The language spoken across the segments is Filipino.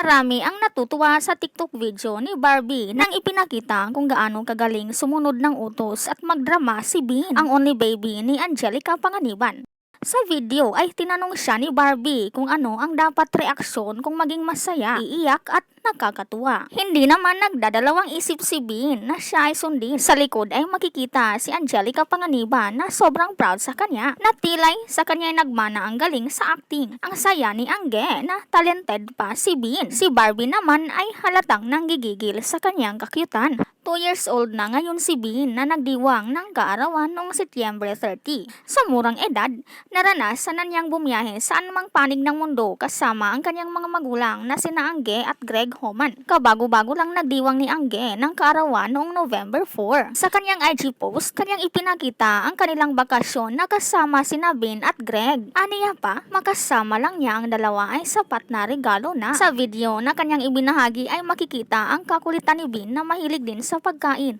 Marami ang natutuwa sa TikTok video ni Barbie nang ipinakita kung gaano kagaling sumunod ng utos at magdrama si Bean, ang only baby ni Angelica Panganiban. Sa video ay tinanong siya ni Barbie kung ano ang dapat reaksyon kung maging masaya, iiyak at nakakatuwa. Hindi naman nagdadalawang isip si Bean na siya ay sundin. Sa likod ay makikita si Angelica Panganiban na sobrang proud sa kanya. Natilay sa kanya ay nagmana ang galing sa acting. Ang saya ni Angge na talented pa si Bean. Si Barbie naman ay halatang nanggigigil sa kanyang kakyutan. 2 years old na ngayon si Bean na nagdiwang ng kaarawan noong Setyembre 30. Sa murang edad, naranasan na niyang bumiyahe sa anumang panig ng mundo kasama ang kanyang mga magulang na sina Angge at Greg Homan. Kabago-bago lang nagdiwang ni Angge ng kaarawan noong November 4. Sa kanyang IG post, kanyang ipinakita ang kanilang bakasyon na kasama sina Bean at Greg. Aniya pa, makasama lang niya ang dalawa ay sapat na regalo na. Sa video na kanyang ibinahagi ay makikita ang kakulitan ni Bean na mahilig din sa pagkain.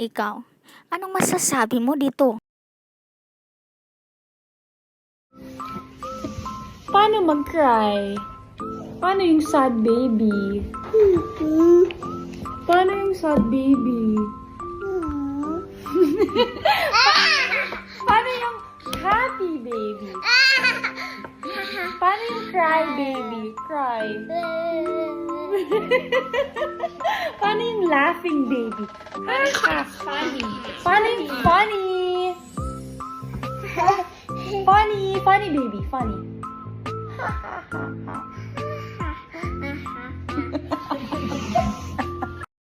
Ikaw, anong masasabi mo dito? Paano mag-cry? Paano yung sad baby? Paano yung sad baby? Paano yung happy baby? Paano yung cry baby? Cry. Funny, yung laughing baby? Ha, funny. Funny, funny. Funny, funny baby, funny.